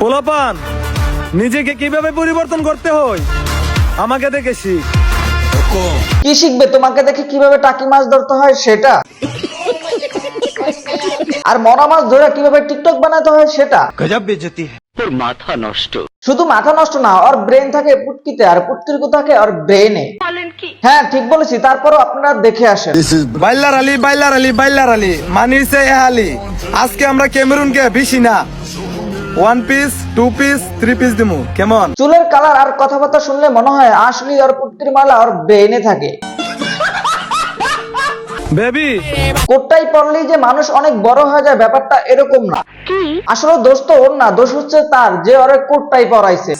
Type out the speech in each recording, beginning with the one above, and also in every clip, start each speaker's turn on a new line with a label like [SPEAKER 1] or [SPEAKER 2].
[SPEAKER 1] পোলাপান নিজেকে কীভাবে পরিবর্তন করতে হয়? আমাকে দেখে শিখ।
[SPEAKER 2] কি শিখবে? তোমাকে দেখে কীভাবে টাকি মাছ ধরতে হয় সেটা? আর মরা মাছ ধরে কীভাবে টিকটক বানাতে হয় সেটা?
[SPEAKER 3] তোর মাথা নষ্ট।
[SPEAKER 2] শুধু মাথা নষ্ট না ওর ব্রেন থাকে পুটকিতে আর পুটকির থাকে ওর ব্রেনে হ্যাঁ ঠিক বলেছি তারপরও আপনারা দেখে আসেন।
[SPEAKER 1] Boiler Ali boiler Ali boiler Ali মানিসে এ আলী। আজকে আমরা ক্যামেরুনকে বেশি না। One piece two piece three piece দিমু। কেমন?
[SPEAKER 2] চুলের কালার আর কথাবার্তা শুনলে মনে হয় আসলি আর কুর্তির মালা আর ব্রেনে থাকে।
[SPEAKER 1] বেবি
[SPEAKER 2] কোটটাই পড়লেই যে মানুষ অনেক বড় হয়ে যায় ব্যাপারটা এরকম না। আসলে দোষ তো ওর না দোষ হচ্ছে তার যে ওরে কোটটাই পরাইছে।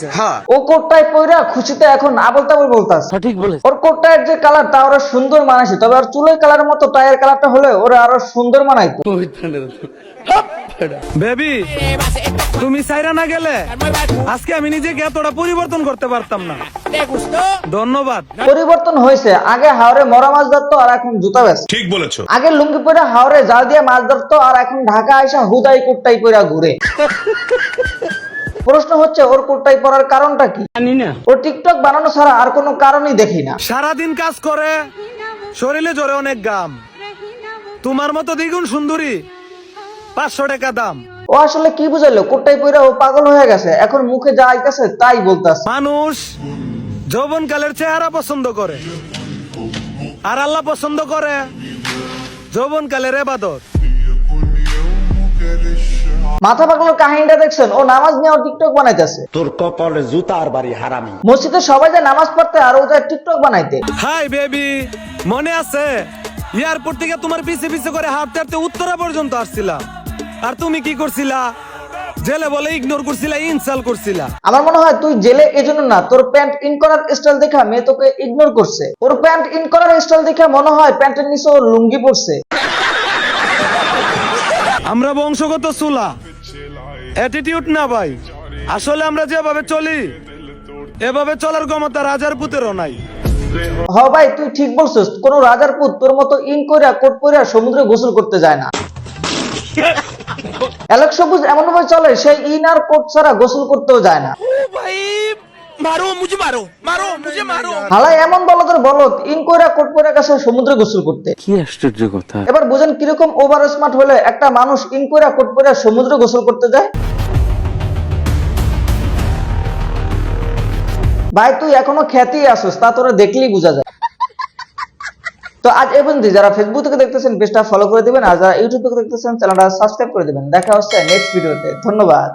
[SPEAKER 2] ও কোটটাই পইরা খুশিতে এখন আবল তাবল বলতাছে।
[SPEAKER 3] সঠিক বলে
[SPEAKER 2] ওর কোটটায়ের যে কালার তা ওরা সুন্দর মানাইছে তবে ওর চুলের কালার মতো টায়ের কালারটা হলে ওরা আরও সুন্দর মানাইতো।
[SPEAKER 1] বেবি তুমি সাইরা না গেলে আজকে আমি নিজেকে এতটা পরিবর্তন করতে পারতাম না। ধন্যবাদ।
[SPEAKER 2] পরিবর্তন হয়েছে। আগে হাওড়ে মরা মাছ ধরতো আর এখন জুতা
[SPEAKER 4] ঠিক বলেছ।
[SPEAKER 2] আগে লুঙ্গি পরে হাওড়ে জাল দিয়ে মাছ ধরতো আর এখন ঢাকা আইসা হুদাই কুট্টাই ঘুরে। প্রশ্ন হচ্ছে ওর কুট্টাই পরার কারণটা কি?
[SPEAKER 3] জানি না।
[SPEAKER 2] ও টিকটক বানানো ছাড়া আর কোনো কারণই দেখি না।
[SPEAKER 1] সারাদিন কাজ করে শরীরে জোরে অনেক গাম। তোমার মতো দ্বিগুণ সুন্দরী পাঁচশো টাকা দাম।
[SPEAKER 2] ও আসলে কি বুঝাইলো? কুট্টাই পরে ও পাগল হয়ে গেছে। এখন মুখে যা আইতাছে তাই বলতাছে।
[SPEAKER 1] মানুষ যৌবনকালের চেহারা পছন্দ করে। আর আল্লাহ পছন্দ করে যৌবনকালের এবাদত।
[SPEAKER 2] মাথা পাগলের কাহিনীটা দেখছেন? ও নামাজ নিয়ে টিকটক বানাইতেছে।
[SPEAKER 5] তোর কপালে জুতার বাড়ি হারামি।
[SPEAKER 2] মসজিদে সবাই যায় নামাজ পড়তে আর ও যায় টিকটক বানাইতে।
[SPEAKER 1] হাই বেবি মনে আছে? এয়ারপোর্ট থেকে তোমার পিছে পিছে করে হাঁটতে হাঁটতে উত্তরা পর্যন্ত আসছিলাম। আর তুমি কি করছিলা? জেলে বলে ইগনোর করছিলা ইনসাল করছিলা।
[SPEAKER 2] আমার মনে হয় তুই জেলে এজন্য না তোর প্যান্ট ইন করার স্টাইল দেখা মেয়ে তোকে ইগনোর করছে। ওর প্যান্ট ইন করার স্টাইল দেখে মনে হয় প্যান্টের নিচে ওর লুঙ্গি পড়ছে
[SPEAKER 1] আমরা বংশগত চুলা। অ্যাটিটিউড না ভাই। আসলে আমরা যেভাবে চলি এভাবে চলার ক্ষমতা রাজার পুতেরও নাই।
[SPEAKER 2] হ ভাই তুই ঠিক বলছিস কোন রাজার পুত তোর মতো ইন কইরা কোট পইরা সমুদ্রে গোসল করতে যায় না। অ্যালেক্স সবুজ এমন ভাবে চলে সেই ইন আর কোট ছাড়া গোসল করতেও যায় না। হালাই এমন বলদের বলত ইন কইরা কোট সমুদ্রে গোসল করতে।
[SPEAKER 3] কি আশ্চর্য কথা।
[SPEAKER 2] এবার বুঝেন কীরকম ওভার স্মার্ট হলে একটা মানুষ ইন কইরা কোট পইরা সমুদ্রে গোসল করতে যায়? ভাই তুই এখনও খ্যাতি আসোস তা তোরা দেখলেই বোঝা যায়। তো আজ এই পর্যন্ত যারা ফেসবুক থেকে দেখতেছেন, পেজটা ফলো করে দিবেন, আর যারা ইউটিউব থেকে দেখতেছেন চ্যানেলটা সাবস্ক্রাইব করে দিবেন। দেখা হচ্ছে নেক্সট ভিডিওতে ধন্যবাদ।